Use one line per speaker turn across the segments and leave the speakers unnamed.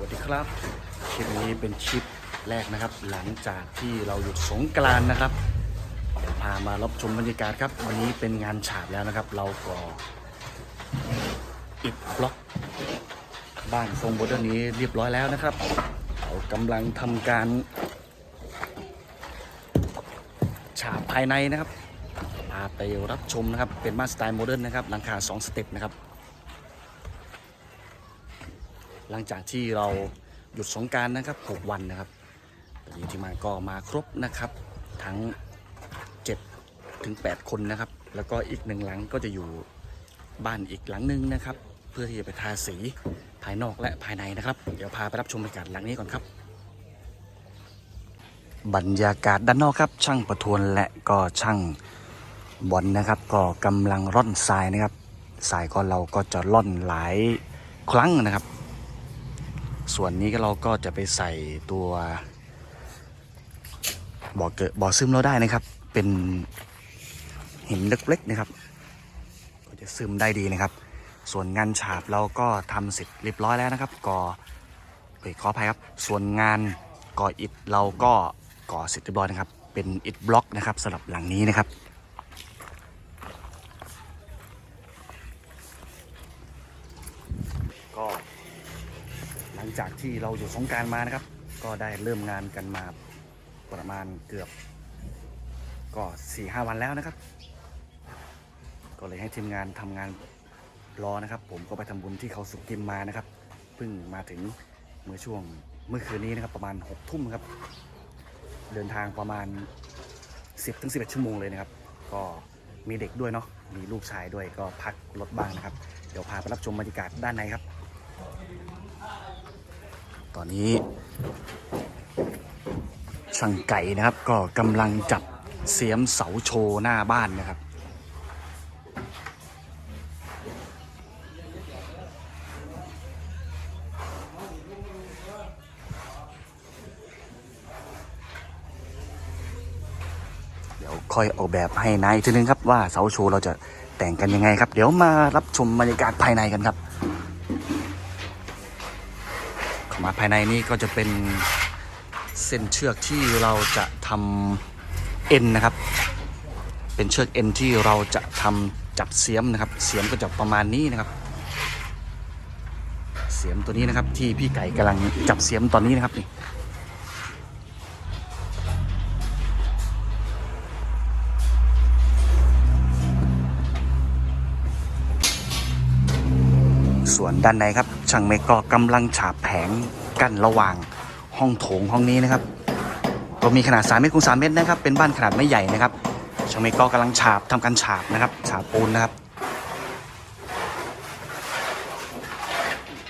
วัสดีครับคลิปนี้เป็นคลิปแรกนะครับ หลังจากที่เราหยุดสงกรานต์นะครับเดี๋ยวพามารับชมบรรยากาศครับ วันนี้เป็นงานฉาบแล้วนะครับ เราก็อิดบล็อก บ้านทรงโบราณนี้เรียบร้อยแล้วนะครับ เรากำลังทำการ ฉาบภายในนะครับพาไปรับชมนะครับเป็นบ้านสไตล์โมเดิร์นนะครับหลังคา 2 สเต็ปนะครับ หลังจากที่เราหยุดสงการนะครับ 6 วันนะครับตอนนี้ที่มาก็มาครบนะครับ ทั้ง 7 ถึง 8 คนนะครับ แล้วก็อีกหนึ่งหลังก็จะอยู่บ้านอีกหลังหนึ่งนะครับ เพื่อที่จะไปทาสีภายนอกและภายในนะครับ เดี๋ยวพาไปรับชมบรรยากาศหลังนี้ก่อนครับ บรรยากาศด้านนอกครับ ช่างประทวนและก็ช่างบอลนะครับ ก็กำลังร่อนทรายนะครับทรายก็เราก็จะร่อนหลายครั้งนะครับ ส่วนนี้เราก็จะไปใส่ตัวบ่อเกิดบ่อซึมเราได้นะครับ เป็นหินเล็กๆนะครับ ก็จะซึมได้ดีนะครับ ส่วนงานฉาบเราก็ทำเสร็จเรียบร้อยแล้วนะครับก่อเฮ้ยขออภัยครับ ส่วนงานก่ออิฐเราก็ก่อเสร็จเรียบร้อยนะครับ เป็นอิฐบล็อกนะครับสำหรับหลังนี้นะครับก็ หลังจากที่เราอยู่สงการมานะครับ ก็ได้เริ่มงานกันมาประมาณเกือบ ก็สี่ห้าวันแล้วนะครับ ก็เลยให้ทีมงานทำงานรอนะครับ ผมก็ไปทำบุญที่เขาสุกิมมานะครับเพิ่งมาถึงเมื่อช่วงเมื่อคืนนี้นะครับ ประมาณหกทุ่มครับ เดินทางประมาณ 10ถึง11ชั่วโมงเลยนะครับ ก็มีเด็กด้วยเนาะมีลูกชายด้วยก็พักรถบ้างนะครับ เดี๋ยวพาไปรับชมบรรยากาศด้านในครับ ตอนนี้ ช่างไก่นะครับก็กำลังจับเสียมเสาโชว์หน้าบ้านนะครับเดี๋ยวค่อยออกแบบให้นายอีกทีนึงครับว่าเสาโชว์เราจะแต่งกันยังไงครับ เดี๋ยวมารับชมบรรยากาศภายในกันครับ เข้ามา ภายในนี้ก็จะเป็นเส้นเชือกที่เราจะทำเอ็นนะครับ เป็นเชือกเอ็นที่เราจะทำจับเสียมนะครับ เสียมก็จะประมาณนี้นะครับ เสียมตัวนี้นะครับที่พี่ไก่กำลังจับเสียมตอนนี้นะครับนี่ส่วนด้านในครับช่างเมกก็กำลังฉาบแผง กั้นระหว่างห้องโถงห้องนี้นะครับก็มีขนาด 3 เมตรคูณ3เมตรนะครับ เป็นบ้านขนาดไม่ใหญ่นะครับช่างเมกก็กำลังฉาบทำการฉาบนะครับ ฉาบปูนนะครับ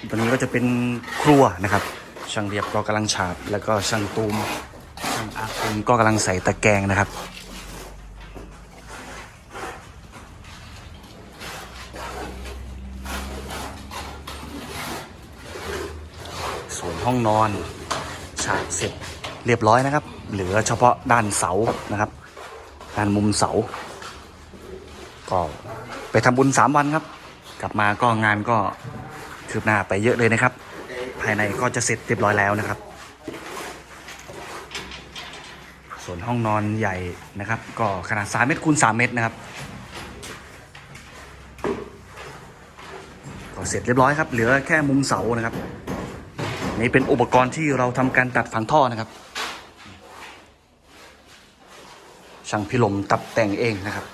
ตัวนี้ก็จะเป็นครัวนะครับ ช่างเรียบก็กำลังฉาบ แล้วก็ช่างตูมช่างอาคุมก็กำลังใส่ตะแกรงนะครับ ส่วน ห้องนอน ฉาบเสร็จเรียบร้อยนะครับ เหลือเฉพาะด้านเสานะครับ ด้านมุมเสา ก็ไปทำบุญสามวันครับ กลับมาก็งานก็คืบหน้าไปเยอะเลยนะครับ ภายในก็จะเสร็จเรียบร้อยแล้วนะครับ ส่วนห้องนอนใหญ่นะครับ ก็ขนาด 3 เมตรคูณ3เมตรนะครับก็เสร็จเรียบร้อยครับ เหลือแค่มุมเสานะครับ นี่เป็นอุปกรณ์ที่เราทำการตัดฝังท่อนะครับ ช่างพิลมตัดแต่งเองนะครับ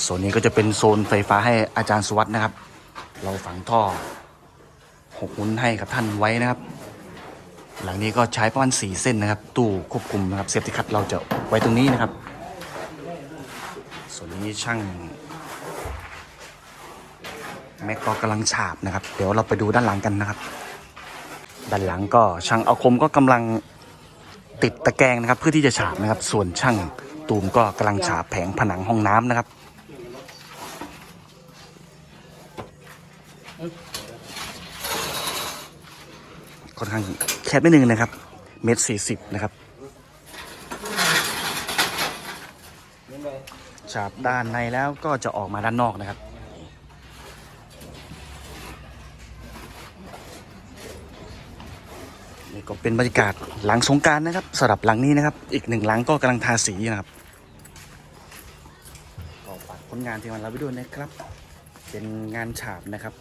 โซนนี้ก็จะเป็นโซนไฟฟ้าให้อาจารย์สุวัสด์นะครับ เราฝังท่อหกหุนให้กับท่านไว้นะครับ หลังนี้ก็ใช้ประมาณสี่เส้นนะครับ ตู้ควบคุมนะครับเซฟตี้คัทเราจะไว้ตรงนี้นะครับ ส่วนนี้ช่าง แม็กก็กำลังฉาบนะครับ เดี๋ยวเราไปดูด้านหลังกันนะครับ ด้านหลังก็ช่างเอาคมก็กำลังติดตะแกรงนะครับ เพื่อที่จะฉาบนะครับ ส่วนช่างตูมก็กำลังฉาบแผงผนังห้องน้ำนะครับค่อนข้างแคบนิดนึงนะครับ เมตรสี่สิบนะครับฉาบด้านในแล้วก็จะออกมาด้านนอกนะครับ ก็เป็นบรรยากาศหลังสงการนะครับสำหรับหลังนี้นะครับ อีกหนึ่งหลังก็กำลังทาสีนะครับก็ฝากผลงานที่มันเราไปด้วยนะครับ เป็นงานฉาบนะครับ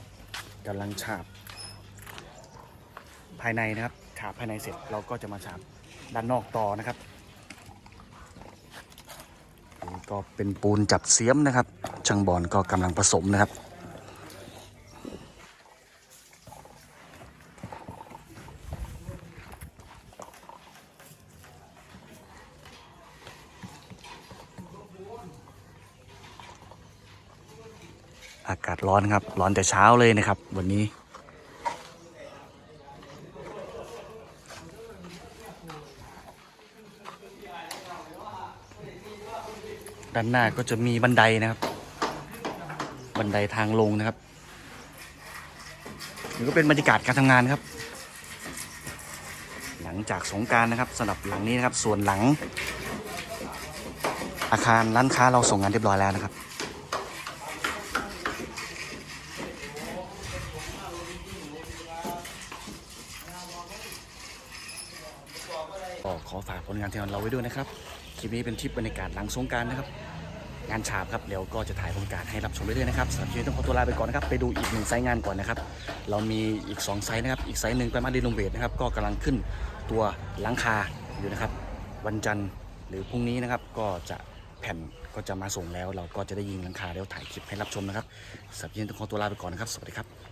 กำลังฉาบ ภายในนะครับฉาบภายในเสร็จเราก็จะมาฉาบด้านนอกต่อนะครับนี่ก็เป็นปูนจับเสียมนะครับช่างบอลก็กำลังผสมนะครับ อากาศร้อนครับ ร้อนแต่เช้าเลยนะครับ วันนี้ ด้านหน้าก็จะมีบันไดนะครับ บันไดทางลงนะครับนี่ก็เป็นบรรยากาศการทำงานครับ หลังจากสงการนะครับสำหรับหลังนี้นะครับ ส่วนหลัง อาคารร้านค้าเราส่งงานเรียบร้อยแล้วนะครับ ฝากผลงานที่เราไว้ด้วยนะครับ คลิปนี้เป็นทริปบรรยากาศหลังสงการนะครับ งานฉาบครับเดี๋ยวก็จะถ่ายบรรยากาศให้รับชมเรื่อยๆนะครับสำหรับคลิปนี้ต้องขอตัวลาไปก่อนนะครับ ไปดูอีกหนึ่งไซต์งานก่อนนะครับ เรามีอีก2ไซต์นะครับ อีกไซต์หนึ่งไปมาดีลงเวทนะครับ ก็กำลังขึ้นตัวหลังคาอยู่นะครับ วันจันทร์หรือพรุ่งนี้นะครับ ก็จะแผ่นก็จะมาส่งแล้ว เราก็จะได้ยิงหลังคาแล้วถ่ายคลิปให้รับชมนะครับสำหรับคลิปนี้ต้องขอตัวลาไปก่อนนะครับ สวัสดีครับ